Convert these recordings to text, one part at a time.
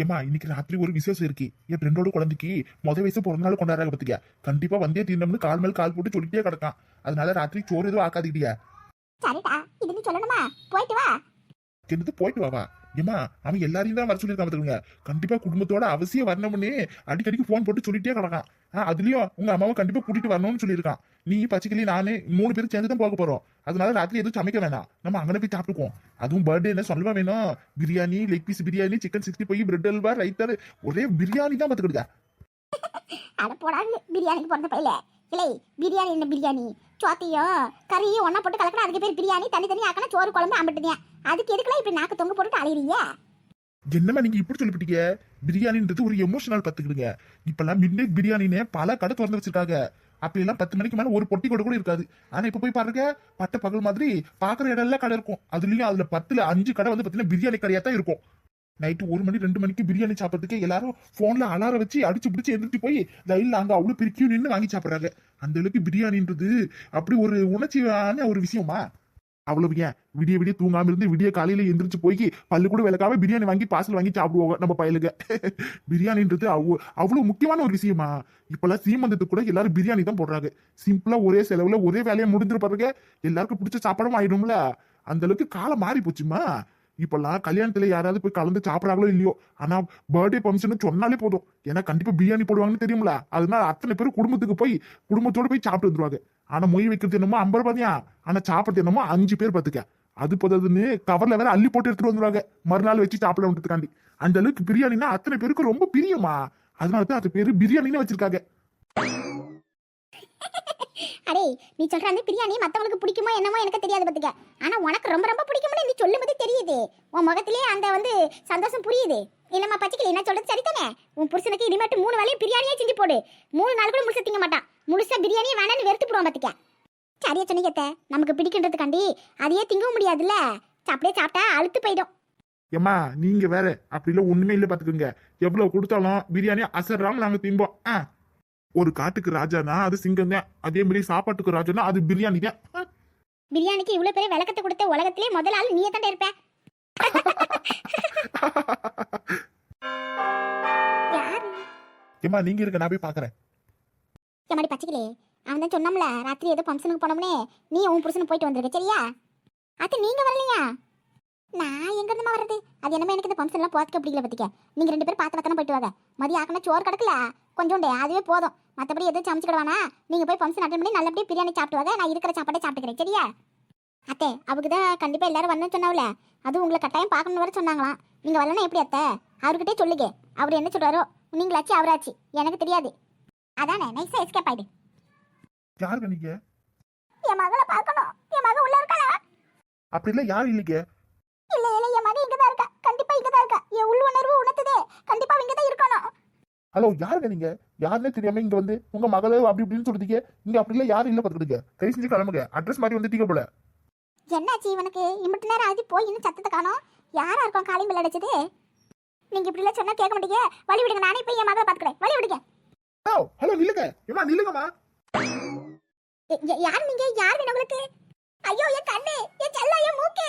ஏமா இன்னைக்கு ராத்திரி ஒரு விசேஷம் இருக்கு. என் ஃப்ரெண்டோட குழந்தைக்கு முத வயசு பிறந்த நாள் கொண்டாடுறாங்க பத்துக்க. கண்டிப்பா வந்தே தீர்ந்தம்னு கால் மேல் கால் போட்டு சொல்லிட்டே கிடக்கான். அதனால ராத்திரி சோறு எதுவும் ஆக்காதீடியா சரிடா இது நீ சொல்லணுமா? போயிட்டு வா. என்னது போயிட்டு வாவா ஏமா அவன் எல்லாரையும் தான் வர சொல்லியிருக்கான் பாத்துக்கோங்க. கண்டிப்பா குடும்பத்தோட அவசியம் வரணும்னு அடிக்கடிக்கு ஃபோன் போட்டு சொல்லிட்டே கிடக்கான். அதுலயும் உங்க அம்மாவை கண்டிப்பா கூட்டிட்டு வரணும்னு சொல்லியிருக்கான். நீ பச்சைக்கிளி நானே மூணு பேரும் சேர்ந்து தான் போக போறோம். அதனால ராத்திரி எதுவும் சமைக்க வேணாம். நம்ம அங்கே போய் சாப்பிட்டுக்குவோம். அதுவும் பர்த்டே என்ன சொல்லவா வேணும்? Biryani leg piece biryani chicken sixty five bread halwa raita ஒரே பிரியாணி தான் பாத்துக்கிடுங்க அட போடாது பிரியாணிக்கு பிறந்த பையில. இல்லை பிரியாணி என்ன பிரியாணி? சோத்தையும் கறியும் ஒண்ணா போட்டு கலக்கணும் அதுக்கு பேர் பிரியாணி தனி தனி ஆக்கணும் சோறு குழம்பு அம்பிட்டுதேன் அதுக்கு எதுக்குலாம் இப்படி நாக்கு தொங்க போட்டுட்டு அலையிறீங்க? என்னம்மா நீங்க இப்படி சொல்லிவிட்டீங்க பிரியாணின்றது ஒரு எமோஷனல் பத்துக்கிடுங்க இப்பெல்லாம் மிட் நைட் பிரியாணின்னு பல கடை திறந்து வச்சிருக்காங்க. அப்படி எல்லாம் பத்து மணிக்கு மேல ஒரு பொட்டி கூட கூட இருக்காது. ஆனா இப்ப போய் பாருங்க பட்ட பகல் மாதிரி பாக்குற இடம் எல்லாம் கடை இருக்கும். அதுலயும் அதுல பத்துல அஞ்சு கடை வந்து பாத்தீங்கன்னா பிரியாணி கடையா தான் இருக்கும். நைட்டு ஒரு மணி ரெண்டு மணிக்கு பிரியாணி சாப்பிட்றதுக்கு எல்லாரும் போன்ல அலாரம் வச்சு அடிச்சு பிடிச்சி எழுந்துட்டு போய் ரயில்ல அங்க அவ்வளவு பிரிக்கும் நின்று வாங்கி சாப்பிடுறாங்க. அந்த அளவுக்கு பிரியாணின்றது அப்படி ஒரு உணர்ச்சியான ஒரு விஷயமா? அவ்வளவு ஏன் விடிய விடிய தூங்காம இருந்து விடிய காலையில எந்திரிச்சு போய் பல்லு கூட விளக்காம பிரியாணி வாங்கி பார்சல் வாங்கி சாப்பிடுவோம் நம்ம பயலுங்க. பிரியாணின்றது அவ்வளோ அவ்வளவு முக்கியமான ஒரு விஷயமா. இப்பெல்லாம் சீமந்தத்துக்கு கூட எல்லாரும் பிரியாணி தான் போடுறாங்க. சிம்பிளா ஒரே செலவுல ஒரே வேலையை முடிஞ்சிருப்பாருங்க எல்லாருக்கும் பிடிச்ச சாப்பாடும் ஆயிடும்ல அந்த அளவுக்கு காலம் மாறி போச்சுமா இப்பெல்லாம் கல்யாணத்துல யாராவது போய் கலந்து சாப்பிடறாங்களோ இல்லையோ ஆனா பர்த்டே ஃபங்க்ஷன் சொன்னாலே போதும். ஏன்னா கண்டிப்பா பிரியாணி போடுவாங்கன்னு தெரியும்ல. அதனால அத்தனை பேர் குடும்பத்துக்கு போய் குடும்பத்தோட போய் சாப்பிட்டு வந்துருவாங்க. ஆனா மொய் வைக்கிறது என்னமோ ஐம்பது ரூபாயா ஆனா சாப்பிட்றது என்னமோ அஞ்சு பேர் பார்த்துக்க. அது போதாதுன்னு கவர்ல வேற அள்ளி போட்டு எடுத்துட்டு வந்துருவாங்க. மறுநாள் வச்சு சாப்பிடன்றதுக்காண்டி அந்த அளவுக்கு பிரியாணினா அத்தனை பேருக்கு ரொம்ப பிரியமா. அதனால தான் அது பேரு பிரியாணின்னு வச்சிருக்காங்க. அடே நீ சொல்ற அந்த பிரியாணி மத்தவங்களுக்கு பிடிக்குமோ என்னமோ எனக்கு தெரியாது பார்த்துக்க ஆனா உனக்கு ரொம்ப ரொம்ப பிடிக்கும்னு நீ சொல்லும்போது தெரியுது. உன் முகத்திலே அந்த வந்து சந்தோஷம் புரியுது. இல்லம்மா பச்சைக்கிளி என்ன சொல்றது? சரிதானே? உன் புருஷனுக்கு இனிமேட்டு மூணு வேலையும் பிரியாணியே செஞ்சு போடு. மூணு நாள் கூட முழுசா திங்க மாட்டான். முழுசா பிரியாணியே வேணான்னு வெறுத்து போடுவான் பாத்துக்க. சரியா சொன்னீங்கத்த நமக்கு பிடிக்கின்றதுக்காண்டி அதையே திங்கவும் முடியாதுல்ல. அப்படியே சாப்பிட்டா அழுத்து போயிடும். ஏம்மா நீங்க வேற. அப்படி இல்ல ஒண்ணுமே இல்ல பாத்துக்கோங்க. எவ்வளவு கொடுத்தாலும் பிரியாணி அசர்றாம நாங்க திம்போம். ஆ. ஒரு காட்டுக்கு ராஜானா அது சிங்கம் தான் அதே மாதிரி சாப்பாட்டுக்கு ராஜானா அது பிரியாணி தான். பிரியாணிக்கு இவ்வளவு பெரிய விளக்கத்தை கொடுத்த உலகத்திலே முதல் ஆள் நீயே தான் இருப்ப ஏம்மா நீங்க இருக்க நான் போய் பாக்குறேன். எம்மாடி பச்சைக்கிளே. அவன் தான் சொன்னோம்ல ராத்திரி ஏதோ ஃபங்க்ஷனுக்கு போனோம்னே நீ உன் புருஷனும் போயிட்டு வந்திருக்க சரியா? அது நீங்க வரலையா? நான் எங்க இருந்துமா வர்றது? அது என்னமே எனக்கு இந்த ஃபங்க்ஷன்லாம் போறதுக்கு பிடிக்கல பத்திக்க. நீங்க ரெண்டு பேரும் பார்த்து பத்திரம் போயிட்டு வாங்க. மதியம் ஆக்கணும் சோறு கிடக்கல. கொஞ்சோண்டே அதுவே போதும். மற்றபடி எதுவும் சமைச்சுக்கிடுவானா? நீங்க போய் ஃபங்க்ஷன் அட்டன் பண்ணி நல்லபடியா பிரியாணி சாப்பிட்டு வாங்க நான் இருக்கிற சாப்பாட்டை சாப்பிட்டுக்கிறேன் சரியா? அத்தை அவருக்கு தான் கண்டிப்பா எல்லாரும் வரணும்னு சொன்னாவில? அது உங்களை கட்டாயம் பார்க்கணும்னு வர சொன்னாங்களாம். நீங்க வரலன்னா எப்படி அத்தை? அவர்கிட்டே சொல்லுங்க. அவர் என்ன சொல்றாரோ நீங்களாச்சு அவராச்சு. எனக்கு தெரியாது. அதானே? நைஸா எஸ்கேப் ஆயிடு. யாருங்க நீங்க? என் மகளை பார்க்கணும். என் மக உள்ள இருக்காளா? அப்படி இல்ல யாரும் இல்லைங்க? இல்ல இல்ல என் மக இங்க தான் இருக்கா. கண்டிப்பா இங்க தான் இருக்கா. என் உள் உணர்வு உணர்த்துதே. கண்டிப்பா இங்க தான் இருக்கணும். ஹலோ யாருங்க நீங்க? யாருன்னே தெரியாம இங்க வந்து உங்க மகள அப்படி இப்படின்னு சொல்றீங்க. இங்க அப்படி இல்ல யாரும் இல்ல பாத்துக்கிடுங்க. கை செஞ்சு கிளம்புங்க. அட்ரஸ் மாதிரி வந்துட்டீங்க போல. என்னாச்சு இவனுக்கு? இம்பிட்டு நேரம் ஆச்சு போய் இன்னும் சத்தத்தை காணோம். யாரா இருக்கும் காலையும் பிள்ளை அடிச்சது? நீங்க இப்படி எல்லாம் சொன்னா கேட்க மாட்டீங்க. வழி விடுங்க நானே போய் என் மகளை பாத்துக்கிறேன். வழி விடுங்க. ஹலோ ஹலோ நில்லுங்க. ஏமா நில்லுங்கம்மா. யார் நீங்க? யார் வேணும் உங்களுக்கு? ஐயோ என் கண்ணு என் செல்ல என் மூக்கு.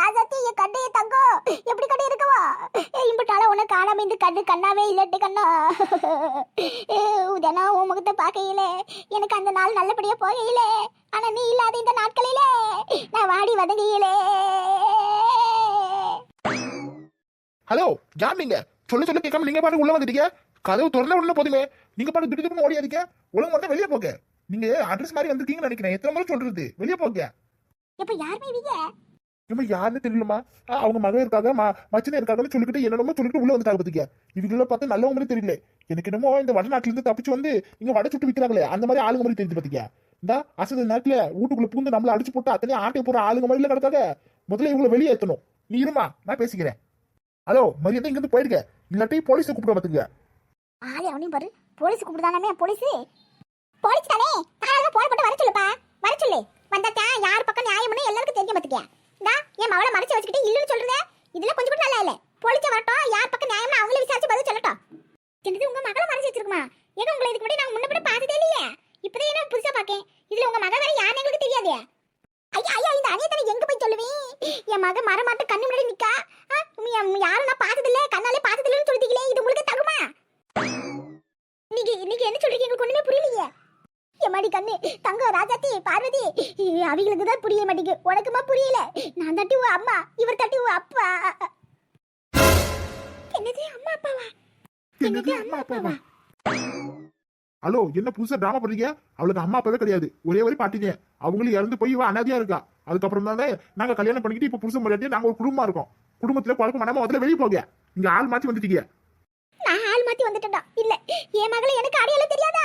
ராஜாத்தி என் கண்ணு தங்கம். எப்படி கண்ணு இருக்கவா? இம்பிட்டால உன்னை காணாம இந்த கண்ணு கண்ணாவே இல்லட்டு கண்ணா. தினம் உன் முகத்தை பார்க்கையில எனக்கு அந்த நாள் நல்லபடியா போகையில. ஆனா நீ இல்லாத இந்த நாட்களிலே நான் வாடி வதங்கையிலே. ஹலோ யார் நீங்க? சொல்ல சொல்ல கேட்காம நீங்க பாட்டு உள்ள வந்துட்டீங்க. கதவு திறந்த உடனே போதுமே. நீங்க பாட்டு திட்டு திட்டு ஓடியாதீங்க ஒழுங்கு மட்டும் வெளியே போங்க. நீங்க அட்ரஸ் மாதிரி வந்திருக்கீங்கன்னு நினைக்கிறேன். எத்தனை முறை சொல்றது? வெளியே போங்க. இப்ப யாருமே இவங்க யாருன்னு தெரியலமா அவங்க மகன் இருக்காங்க ம மச்சனே இருக்காங்கன்னு சொல்லிக்கிட்டு என்னென்னமோ சொல்லிட்டு உள்ள வந்துட்டாங்க பாத்தீங்க இவங்கள பார்த்து நல்லவங்க மாதிரி தெரியல. எனக்கு என்னமோ இந்த வடநாட்டுல இருந்து தப்பிச்சு வந்து இங்க வடை சுட்டு விற்கிறாங்களே அந்த மாதிரி ஆளுங்க மாதிரி தெரிஞ்சு பாத்தீங்க இந்த அசத நேரத்துல வீட்டுக்குள்ள பூந்து நம்மள அடிச்சு போட்டு அத்தனை ஆட்டை போற ஆளுங்க மாதிரி கிடக்காங்க முதல்ல இவங்களை வெளியே ஏத்தணும். நீ இருமா நான் பேசிக்கிறேன். ஹலோ மரியாதை இங்க இருந்து போயிருக்க இல்லாட்டி போலீஸை கூப்பிட பாத்துக்க ஆளே அவனையும் பாரு போலீஸ் கூப்பிடுதானே போலீஸ். போலீஸ் தானே? தாராளமா போன் போட்டு வர சொல்லுப்பா. வர சொல்லு. வந்தாச்சா யார் பக்கம் நியாயம்னு எல்லாருக்கும் தெரிஞ்ச பாத்துக்கியா டா என் மகளை மறைச்சு வச்சுக்கிட்டு இல்லைன்னு சொல்றதே இதெல்லாம் கொஞ்சம் கூட நல்லா இல்லை. போலீஸ வரட்டும் யார் பக்கம் நியாயம்னு அவங்களே விசாரிச்சு பதில் சொல்லட்டும். என்னது உங்க மகளை மறைச்சு வச்சிருக்குமா? ஏங்க உங்களை இதுக்கு முன்னாடி நான் முன்ன கூட பார்த்ததே இல்லையே. இப்பதான் என்ன புதுசா பாக்கேன் இதுல உங்க மக வேற யாருன்னு எங்களுக்கு தெரியாதே. ஐயா ஐயா இந்த அணியத்தனை எங்க போய் சொல்லுவேன் என் மக மரமாட்ட கண்ணு முன்னாடி நிக்கா. யாரும் நான் பார்த்ததில்ல கண்ணாலே பார்த்ததில்லன்னு சொல்லிட்டீங்களே இது உங்களுக்கு தகுமா? இன்னைக்கு இன்னைக்கு என்ன சொல்றீங்க? எங்களுக்கு ஒண்ணுமே புரியலையே. யாரும் நான் பார்த்து ராசாத்தி பார்வதி. அவங்களுக்கு தான் புரிய மாட்டேங்குது. உனக்குமா புரியல? நான் தட்டி உன் அம்மா இவர் தட்டி உன் அப்பா. என்னது அம்மா அப்பாவா? என்னது அம்மா அப்பாவா? ஹலோ என்ன புதுசா டிராமா பண்றீங்க அவளுக்கு அம்மா அப்பாவே கிடையாது. ஒரே வரி பாட்டிங்க. அவங்களும் இறந்து போய் இவ அனாதையா இருக்கா? அதுக்கப்புறம் தானே நாங்க கல்யாணம் பண்ணிக்கிட்டு இப்ப புருஷன் முறையாட்டி நாங்க ஒரு குடும்பமா இருக்கோம். குடும்பத்துல குழப்பம் பண்ணாம முதல்ல வெளியே போங்க. இங்க ஆள் மாத்தி வந்துட்டீங்க. ஏமாத்தி வந்துட்டடா வந்துட்டேன்டா. இல்ல என் மகளை எனக்கு அடையாளம் தெரியாதா?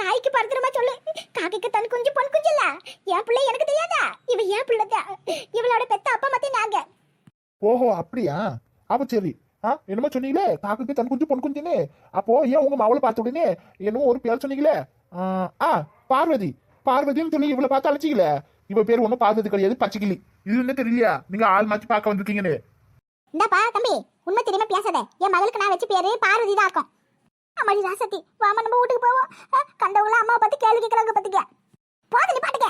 தாய்க்கு பரத்துறமா சொல்லு. காக்கைக்கு தன் குஞ்சு பொன் குஞ்சு இல்ல என் பிள்ளை எனக்கு தெரியாதா? இவ என் பிள்ளை இவளோட பெத்த அப்பா மாத்தி நாங்க. ஓஹோ அப்படியா? அப்ப சரி. ஆ என்னமோ சொன்னீங்களே? காக்கைக்கு தன் குஞ்சு பொன் குஞ்சுன்னு. அப்போ ஏன் உங்க மாவளை பார்த்த உடனே என்னமோ ஒரு பேர் சொன்னீங்களே? ஆ, ஆ பார்வதி. பார்வதின்னு சொல்லி இவளை பார்த்து அழைச்சிக்கல. இவ பேர் ஒன்றும் பார்த்தது கிடையாது பச்சைக்கிளி. இது என்ன தெரியலையா? நீங்க ஆள் மாத்தி பார்க்க வந்திருக்கீங்கன்னு. இந்தாப்பா தம்பி உண்மை தெரியாம பேசாத. என் மகளுக்கு நான் வச்சு பேரு பார்வதி தான் ஆக்கும் அம்மாடி ராசத்தி வாமா நம்ம வீட்டுக்கு போவோம். அஹ், கண்டவங்கள அம்மா பார்த்து கேள்வி கேட்கறாங்க பத்திக்க போது நீ பாட்டுக்க.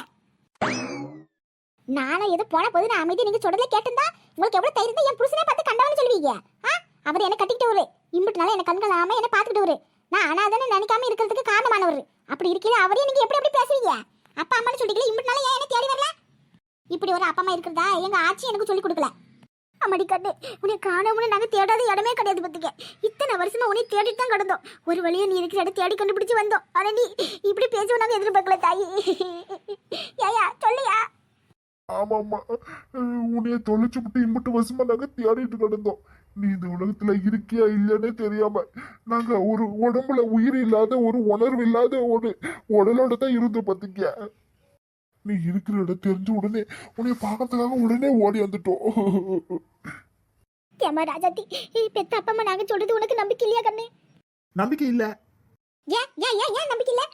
நானும் எது போன போது நான் அமைதி நீங்க சொல்றதே கேட்டிருந்தா உங்களுக்கு எவ்வளவு தைரியம் என் புருஷனே பார்த்து கண்டவனு சொல்லுவீங்க. ஆ அவர் என்ன கட்டிக்கிட்டவரு. இம்புட்டுனால என்ன கண்கள் ஆம என்ன பார்த்துக்கிட்டவரு. நான் அனாதன்னு நினைக்காம இருக்கிறதுக்கு காரணமானவர். அப்படி இருக்கீங்க அவரே நீங்க எப்படி எப்படி பேசுவீங்க? அப்பா அம்மான்னு சொல்லிக்கல இம்புட்டுனால ஏன் என்ன தேடி வரல? இப்படி ஒரு அப்பா அம்மா இருக்கிறதா? எங்க ஆட்சி எனக்கு சொல்லி கொடுக்கல. அம்மாடி கண்ணு உன்னை காணாமனு நாங்கள் தேடாத இடமே கிடையாது பார்த்துக்க. இத்தனை வருஷமா உன்னை தேடிட்டு தான் கிடந்தோம். ஒரு வழியை நீ இருக்கிற இடம் தேடி கண்டுபிடிச்சு வந்தோம். ஆனா நீ இப்படி பேசுவோம் நாங்கள் எதிர்பார்க்கல தாயி. ஏயா சொல்லியா? ஆமாம்மா உன்னைய தொலைச்சு விட்டு இம்பட்டு வருஷமா நாங்க தேடிட்டு கிடந்தோம். நீ இந்த உலகத்துல இருக்கியா இல்லைன்னே தெரியாம நாங்க ஒரு உடம்புல உயிர் இல்லாத ஒரு உணர்வு இல்லாத ஒரு உடலோட தான் இருந்தோம் பாத்தீங்க நீ இருக்கிற இடம் தெரிஞ்ச உடனே உன்னைய பார்க்கறதுக்காக உடனே ஓடி வந்துட்டோம். ஏமா ராஜாத்தி பெத்த அப்பா அம்மா நாங்க சொல்றது உனக்கு நம்பிக்கை இல்லையா கண்ணு? நம்பிக்கை இல்ல. ஏன் ஏன் ஏன் ஏன் நம்பிக்கை இல்ல?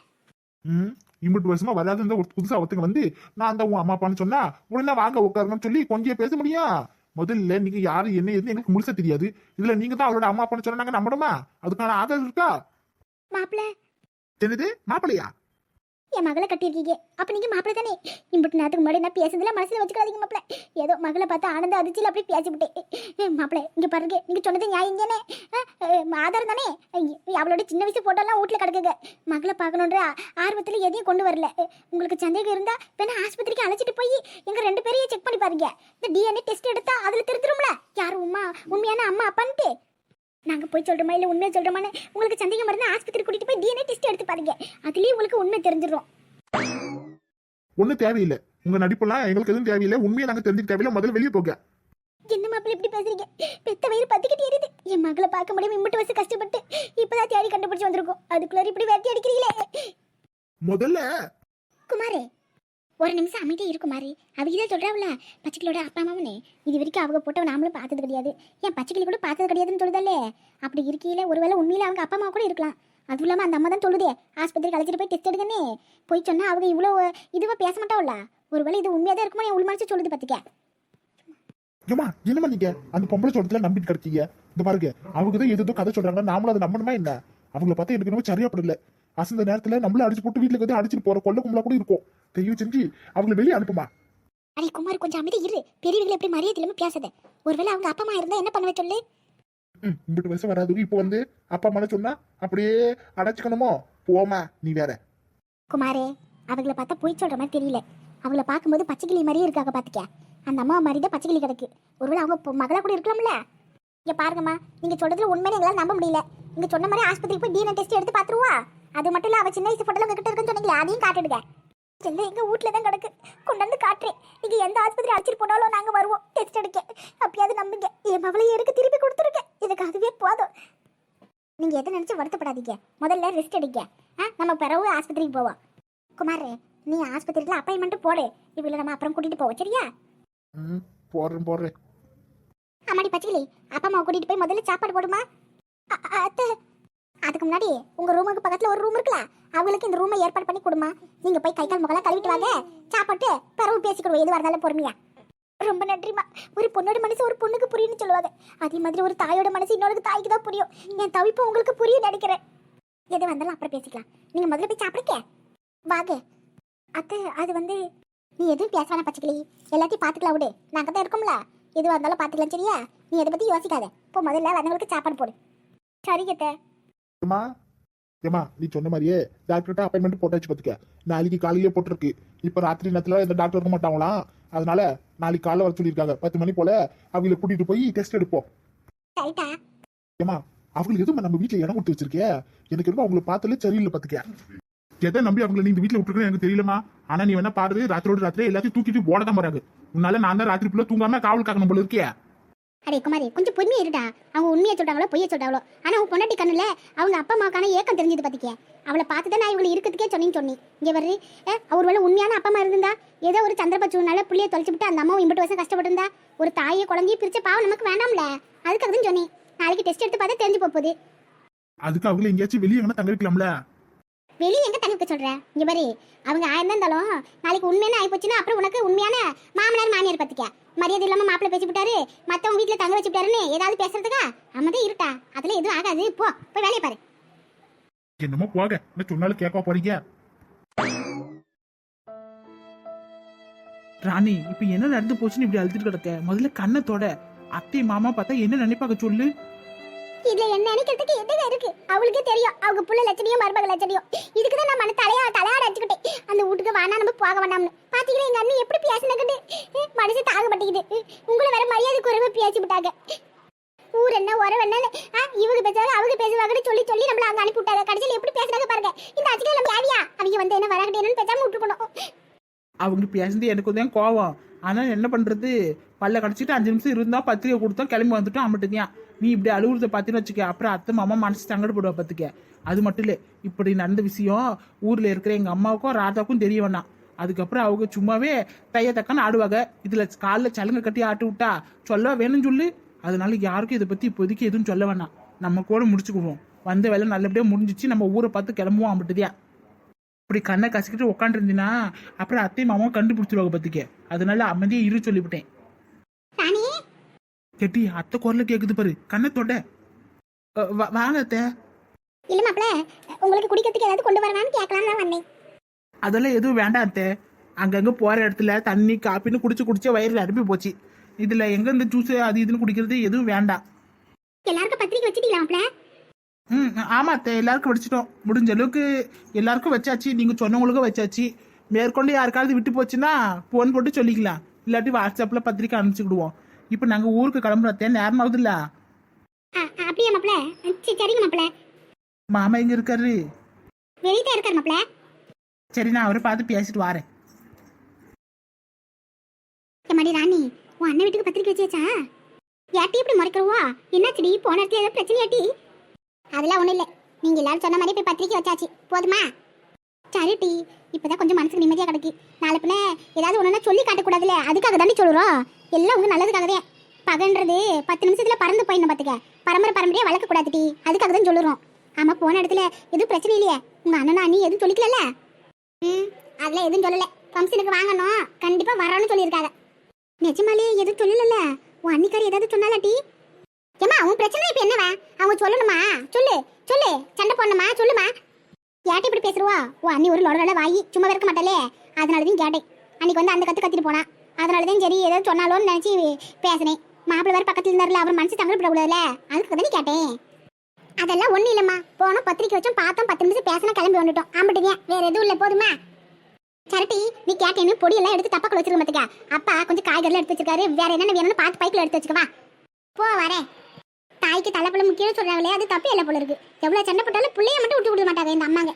ம் இம்பட்டு வருஷமா வராத இந்த ஒரு புதுசா ஒருத்தங்க வந்து நான் தான் உன் அம்மா அப்பான்னு சொன்னா உடனே வாங்க உட்காருங்கன்னு சொல்லி கொஞ்சம் பேச முடியும்? முதல்ல நீங்க யாரு என்ன எது எங்களுக்கு முழுசா தெரியாது. இதுல நீங்க தான் அவளோட அம்மா அப்பான்னு சொன்னா நாங்க நம்பணுமா? அதுக்கான ஆதாரம் இருக்கா? மாப்பிள்ள என்னது? மாப்பிளையா? என் மகளை கட்டியிருக்கீங்க. அப்போ நீங்க மாப்பிள்ள தானே? இம்பிட்டு நேரத்துக்கு முன்னாடி நான் பேசுனதுல மனசில் வச்சுக்காதீங்க மாப்பிள்ள. ஏதோ மகளை பார்த்து ஆனந்த அதிர்ச்சியில் அப்படி பேசிவிட்டேன் மாப்பிள்ள இங்க பாருங்க நீங்கள் சொன்னது நியாயம் தானே? ஆதாரம் தானே? அவளோட சின்ன வயசு போட்டோலாம் வீட்டில் கிடக்குங்க. மகளை பார்க்கணுன்ற ஆ- ஆர்வத்துல எதையும் கொண்டு வரல. உங்களுக்கு சந்தேகம் இருந்தா வேணா ஆஸ்பத்திரிக்கு அழைச்சிட்டு போய் எங்கள் ரெண்டு பேரையும் செக் பண்ணி பாருங்க. இந்த டிஎன்ஏ டெஸ்ட் எடுத்தா அதில் திருத்துரும்ல? யார் உமா உண்மையான அம்மா அப்பான்ட்டு? நாங்க போய் சொல்றோமா இல்ல உண்மையை சொல்றோமான்னு உங்களுக்கு சந்தேகம் இருந்தா ஆஸ்பத்திரி கூட்டிட்டு போய் டிஎன்ஏ டெஸ்ட் எடுத்து பாருங்க அதுலயே உங்களுக்கு உண்மை தெரிஞ்சிடும் ஒண்ணும் தேவையில்லை. உங்க நடிப்பெல்லாம் எங்களுக்கு எதுவும் தேவையில்லை. உண்மையை நாங்க தெரிஞ்சுக்க தேவையில்லை. முதல்ல வெளியே போங்க. என்ன மாப்பிள்ள இப்படி பேசுறீங்க? பெத்த வயிறு பத்திக்கிட்டு எரியுது. என் மகளை பார்க்க முடியாம இம்பட்டு வயசு கஷ்டப்பட்டு இப்பதான் தேடி கண்டுபிடிச்சு வந்திருக்கோம். அதுக்குள்ள இப்படி வேட்டி அடிக்கிறீங்களே. முதல்ல குமாரே ஒரு நிமிஷம் அமைதியா இரு குமாரி. அவங்க இதை சொல்றாவுல பச்சைக்கிளோட அப்பா அம்மாவனே. இது வரைக்கும் அவங்க போட்டவ நாமளும் பார்த்தது கிடையாது. ஏன் பச்சைக்கிளி கூட பார்த்தது கிடையாதுன்னு சொல்லுதல்லே? அப்படி இருக்கையில் ஒருவேளை உண்மையில் அவங்க அப்பா அம்மா கூட இருக்கலாம். அதுவும் இல்லாம அந்த அம்மா தான் சொல்லுதே. ஆஸ்பத்திரிக்கு அழைச்சிட்டு போய் டெஸ்ட் எடுக்கனே போய் சொன்னால் அவங்க இவ்வளோ இதுவா பேச மாட்டாவில்ல ஒருவேளை இது உண்மையாக தான் இருக்குமோ என் உள்மனசு சொல்லுது பாத்துக்க. ஏமா என்னமா நீங்க? அந்த பொம்பளை சொல்றதுல நம்பிட்டு கிடைக்கீங்க. இந்த பாருங்க அவங்க தான் எதுவும் கதை சொல்றாங்க நாமளும் அதை நம்பணுமா என்ன? அவங்கள பார்த்தா எனக்கு நம்ம சரியா படல. அசந்த நேரத்துல நம்மள அடிச்சு போட்டு வீட்டுக்கு வந்து அடிச்சுட்டு போற கொள்ள கும்பலா கூட இருக்கும். தெய்வம் செஞ்சு அவங்கள வெளியே அனுப்புமா? அடே குமார் கொஞ்சம் அமைதி இரு. பெரியவங்களை எப்படி மரியாதை இல்லாம பேசாத. ஒருவேளை அவங்க அப்பா அம்மா இருந்தா என்ன பண்ணுவ சொல்லு? ம் இம்பிட்டு வயசு வராது. இப்போ வந்து அப்பா அம்மா சொன்னா அப்படியே அடைச்சுக்கணுமோ? போமா நீ வேற. குமாரே அவங்கள பார்த்தா போய் சொல்ற மாதிரி தெரியல. அவங்கள பார்க்கும்போது பச்சைக்கிளி மாதிரியே இருக்காங்க பாத்துக்க அந்த அம்மா மாதிரி தான் பச்சைக்கிளி கிடக்கு. ஒருவேளை அவங்க மகளா கூட இருக்கலாம்ல? இங்க பாருங்கம்மா நீங்க சொல்றதுல உண்மையை எங்களால நம்ப முடியல. நீங்க சொன்ன மாதிரி ஆஸ்பத்திரிக்கு போய் டிஎன்ஏ டெஸ்ட் எடுத்து பாத்துருவா? அது மட்டும் இல்ல அவ சின்ன வயசு போட்டோல உங்ககிட்ட இருக்குன்னு சொன்னீங்களே அதையும் காட்டிடுங்க. எல்லாம் எங்க வீட்ல தான் கிடக்கு. கொண்டாந்து காட்டுறேன். நீங்க எந்த ஆஸ்பத்திரி அழைச்சிட்டு போனாலும் நாங்க வருவோம். டெஸ்ட் எடுக்க. அப்பயாவது நம்புங்க. என் மகளை எனக்கு திருப்பி கொடுத்துருக்கேன்? எனக்கு அதுவே போதும். நீங்க எதை நினைச்சு வருத்தப்படாதீங்க. முதல்ல ரெஸ்ட் எடுங்க. ஆ நம்ம பிறகு ஆஸ்பத்திரிக்கு போவோம். குமாரே நீ ஆஸ்பத்திரியில் அப்பாயின்மெண்ட் போடு. இவளை நம்ம அப்புறம் கூட்டிட்டு போவோம் சரியா? ம் போடுறேன் போடுறேன் அம்மாடி பச்சைக்கிளி. அப்பா அம்மா கூட்டிட்டு போய் முதல்ல சாப்பாடு போடுமா? அத்தை அதுக்கு முன்னாடி உங்க ரூமுக்கு பக்கத்துல ஒரு ரூம் இருக்குல்ல அவங்களுக்கு இந்த ரூமை ஏற்பாடு பண்ணி கொடுமா. நீங்க போய் கை கால் முகலாம் கழுவிட்டு வாங்க. சாப்பாட்டு பிறகு பேசிக்கிடுவோம். எதுவாக இருந்தாலும் பொறுமையா. ரொம்ப நன்றிம்மா. ஒரு பொண்ணோட மனசு ஒரு பொண்ணுக்கு புரியும்னு சொல்லுவாங்க. அதே மாதிரி ஒரு தாயோட மனசு இன்னொரு தாய்க்கு தான் புரியும். என் தவிப்பு உங்களுக்கு புரியும் நினைக்கிறேன். எது வந்தாலும் அப்புறம் பேசிக்கலாம். நீங்க முதல்ல போய் சாப்பிடுங்க. வாங்க. அத்தை அது வந்து நீ எதுவும் பேச வேணாம் பச்சைக்கிளி. எல்லாத்தையும் பார்த்துக்கலாம் விடு. நாங்கள் தான் இருக்கோம்ல. எதுவாக இருந்தாலும் பார்த்துக்கலாம் சரியா? நீ எதை பற்றி யோசிக்காத. இப்போ முதல்ல வந்தவங்களுக்கு சாப்பாடு போடு. சரிங்க அம்மா ஏமா நீ சொன்ன மாதிரியே டாக்டர்கிட்ட அப்பாயின்மெண்ட் போட்டாச்சு பார்த்துக்க. நாளைக்கு காலையிலே போட்டிருக்கு. இப்போ ராத்திரி நேரத்தில் இந்த டாக்டர் இருக்க மாட்டாங்களாம் அதனால நாளைக்கு காலைல வர சொல்லியிருக்காங்க. பத்து மணி போல அவங்கள கூட்டிட்டு போய் டெஸ்ட் எடுப்போம். ஏமா அவங்களுக்கு எதுவும் நம்ம வீட்டில் இடம் கொடுத்து வச்சிருக்கே எனக்கு என்னமோ அவங்கள பார்த்தாலே சரியில்லை பார்த்துக்க. எதை நம்பி அவங்கள நீ இந்த வீட்டில் விட்டுருக்கேன்னு எனக்கு தெரியலமா ஆனா நீ வேணா பாரு ராத்திரோட ராத்திரி எல்லாத்தையும் தூக்கிட்டு ஓட தான் போறாங்க. உன்னால நான் தான் ராத்திரி ஃபுல்லாக தூங்காம காவல் காக்கணும் போல இருக்கியா. அடே குமாரி கொஞ்சம் பொறுமையா இருடா. அவங்க உண்மையை சொல்றாங்களோ பொய்ய சொல்றாங்களோ. ஆனா அவன் பொண்டாட்டி கண்ணுல அவங்க அப்பா அம்மாக்கான ஏக்கம் தெரிஞ்சது பாத்திக்க அவளை பார்த்து தான் நான் இவங்களை இருக்கிறதுக்கே சொன்னேன்னு சொன்னேன். இங்க வர்றி அவர் வேலை உண்மையான அப்பா அம்மா இருந்தா ஏதோ ஒரு சந்திரபட்சம்னால புள்ளைய தொலைச்சு விட்டு அந்த அம்மாவும் இம்பட்டு வருஷம் கஷ்டப்பட்டிருந்தா ஒரு தாயை குழந்தைய பிரிச்ச பாவம் நமக்கு வேண்டாம்ல? அதுக்காக தான் சொன்னேன். நாளைக்கு டெஸ்ட் எடுத்து பார்த்தா தெரிஞ்சு போகுது. அதுக்கு அவங்களை எங்கேயாச்சும் வெளியே எங்கன்னா தங்க வைக்கலாம்ல வெளியே எங்க தங்க சொல்ற? இங்க பாரு. அவங்க ஆயிரம் இருந்தாலும் நாளைக்கு உண்மையான ஆகி போச்சுன்னா அப்புறம் உனக்கு உண்மையான மாமனார் மாமியார் பத்திக்க மரியாதை இல்லாம மாப்பிள்ளை பேசி விட்டாரு மத்தவங்க வீட்டுல தங்க வச்சு விட்டாருன்னு ஏதாவது பேசுறதுக்கா? அம்மதே இருட்டா அதுல எதுவும் ஆகாது. போ போய் வேலையை பாரு. என்னமோ போக. என்ன சொன்னாலும் கேட்க போறீங்க? ராணி இப்ப என்ன நடந்து போச்சுன்னு இப்படி அழுதுட்டு கிடக்க? முதல்ல கண்ணத்தோட அத்தை மாமா பார்த்தா என்ன நினைப்பாங்க சொல்லு? இதுல என்ன நினைக்கிறதுக்கு எதுக்கு இருக்கு? அவளுக்கே தெரியும். அவங்க புள்ள லட்சணியும் மருமக லட்சணியும். இதுக்கு தான் நான் மன தலையா தலையாட அடிச்சுக்கிட்டேன். அந்த வீட்டுக்கு வேணா நம்ம போக வேண்டாம்னு. பாத்தீங்களா எங்க அண்ணி எப்படி பேசினக்கிட்டு மனசு தாங்க மாட்டேங்குது. உங்களை வேற மரியாதை குறைவு பேசி விட்டாங்க. ஊர் என்ன உறவு என்ன இவங்க பேசுவாங்க அவங்க பேசுவாங்கன்னு சொல்லி சொல்லி நம்மள அங்க அனுப்பி விட்டாங்க. கடைசியில் எப்படி பேசுறாங்க பாருங்க. இந்த அச்சுக்கல நம்ம தேவையா அவங்க வந்து என்ன வராங்கட்டு என்னன்னு பேசாம விட்டுருக்கணும். அவங்க பேசுனது எனக்கு தான் கோவம். ஆனா என்ன பண்றது? பல்ல கடிச்சிட்டு அஞ்சு நிமிஷம் இருந்தா பத்திரிக்கை கொடுத்தோம் கிளம்பி வந்துட்டோம் அம்மட்டுதான் நீ இப்படி அழுகுறத பார்த்துன்னு வச்சுக்க. அப்புறம் அத்தை மாமா மனசு சங்கடப்படுவா பார்த்துக்க. அது மட்டும் இல்லை இப்படி நடந்த விஷயம் ஊரில் இருக்கிற எங்கள் அம்மாவுக்கும் ராதாவுக்கும் தெரிய வேணாம். அதுக்கப்புறம் அவங்க சும்மாவே தைய தக்கன்னு ஆடுவாங்க. இதில் காலில் சலுங்கை கட்டி ஆட்டு விட்டா சொல்ல வேணும்னு சொல்லு. அதனால யாருக்கும் இதை பற்றி இப்போதைக்கு எதுவும் சொல்ல வேணாம். நம்ம கூட முடிச்சுக்குவோம். வந்த வேலை நல்லபடியாக முடிஞ்சிச்சு. நம்ம ஊரை பார்த்து கிளம்புவோம் அப்படியா இப்படி கண்ணை கசிக்கிட்டு உட்காந்துருந்தீங்கன்னா அப்புறம் அத்தையும் மாமாவும் கண்டுபிடிச்சிருவாங்க பார்த்துக்க. அதனால அமைதியாக இரு சொல்லிவிட்டேன். கெட்டி அத்தை குரல கேக்குது பாரு. கண்ணை வா- வாங்க அத்தை. இல்ல மாப்பிள உங்களுக்கு குடிக்கிறதுக்கு ஏதாவது கொண்டு வரலாம்னு கேட்கலாம் தான் வந்தேன். அதெல்லாம் எதுவும் வேண்டாம் அத்தை. அங்கங்க போற இடத்துல தண்ணி காப்பின்னு குடிச்சு குடிச்சு வயிறுல அனுப்பி போச்சு. இதுல எங்க இந்த ஜூஸ் அது இதுன்னு குடிக்கிறது எதுவும் வேண்டாம். எல்லாருக்கும் பத்திரிக்கை வச்சுட்டீங்களா மாப்பிள? ம் ஆமா அத்தை. எல்லாருக்கும் வச்சிட்டோம். முடிஞ்ச அளவுக்கு எல்லாருக்கும் வச்சாச்சு. நீங்க சொன்னவங்களுக்கும் வச்சாச்சு. மேற்கொண்டு யாருக்காவது விட்டு போச்சுன்னா போன் போட்டு சொல்லிக்கலாம். இல்லாட்டி வாட்ஸ்அப்ல பத்திரிக்கை அனுப்பிச்சுக்கிடுவோம் இப்போ நாங்க ஊருக்கு கிளம்புறதே நேரம் ஆகுதுல்ல அப்படியா மாப்பிள? சரி சரிங்க மாப்பிள. மாமா எங்க இருக்காரு? வெளியே தான் இருக்கார் மாப்பிள. சரி நான் அவரை பார்த்து பேசிட்டு வரேன். எம்மாடி ராணி உன் அண்ணன் வீட்டுக்கு பத்திரிக்கை வச்சாச்சா? யாட்டி இப்படி முறைக்கிறவா? என்னாச்சுடி? போன இடத்துல ஏதோ பிரச்சனையாட்டி அதெல்லாம் ஒண்ணும் இல்ல. நீங்க எல்லாரும் சொன்ன மாதிரி போய் பத்திரிக்கை வச்சாச்சு. போதுமா? சரி டி. இப்பதான் கொஞ்சம் மனசுக்கு நிம்மதியா கிடக்கு. நாளை பின்ன ஏதாவது ஒண்ணுன்னா சொல்லி காட்டக்கூடாதுல்ல. அதுக்காக தாண்டி சொல்லுறோம் எல்லாம் உங்க நல்லதுக்காகவே. பகன்றது பத்து நிமிஷத்துல பறந்து போயிடணும் பாத்துக்க. பரம்பரை பரம்பரையா வளர்க்க கூடாது டி. அதுக்காக தான் சொல்லுறோம். ஆமா போன இடத்துல எதுவும் பிரச்சனை இல்லையே. உங்க அண்ணனா நீ எதுவும் சொல்லிக்கல ம் அதெல்லாம் எதுவும் சொல்லல. ஃபங்க்ஷனுக்கு வாங்கணும். கண்டிப்பா வரணும்னு சொல்லியிருக்காங்க. நிஜமாலே எதுவும் சொல்லல உன் அன்னிக்காரி ஏதாவது சொன்னாலாட்டி ஏமா உன் பிரச்சனை இப்ப என்னவா? அவங்க சொல்லணுமா? சொல்லு சொல்லு. சண்டை போடணுமா? சொல்லுமா? யார்ட்ட இப்படி பேசுறவோ? உன் அண்ணி ஒரு லொட வாயி சும்மா இருக்க மாட்டாளே. அதனாலதான் கேட்டேன். அன்னைக்கு வந்து அந்த கத்து கத்திட்டு போனா அதனால தான் சரி ஏதாவது சொன்னாலோன்னு நினச்சி பேசினேன். மாப்பிள்ளை வேறு பக்கத்தில் இருந்தார்ல அவர் மனசு தங்கப்படக்கூடாதுல அதுக்கு தானே கேட்டேன். அதெல்லாம் ஒன்றும் இல்லைம்மா. போனோம் பத்திரிக்கை வச்சோம் பார்த்தோம் பத்து நிமிஷம் பேசினா கிளம்பி வந்துட்டோம். ஆம்பிட்டுங்க வேறு எதுவும் இல்லை போதுமா? சரட்டி நீ கேட்டேன்னு பொடியெல்லாம் எடுத்து தப்பாக்குள்ள வச்சிருக்க மாட்டேங்க அப்பா கொஞ்சம் காய்கறிலாம் எடுத்து வச்சிருக்காரு. வேற என்னென்ன வேணும்னு பார்த்து பைக்கில் எடுத்து வச்சுக்கவா போ வரேன் தாய்க்கு தலைப்புல முக்கியம் சொல்றாங்களே அது தப்பு இல்லை போல இருக்கு. எவ்வளோ சண்டை போட்டாலும் பிள்ளைய மட்டும் விட்டு விட மாட்டாங்க இந்த அம்மாங்க.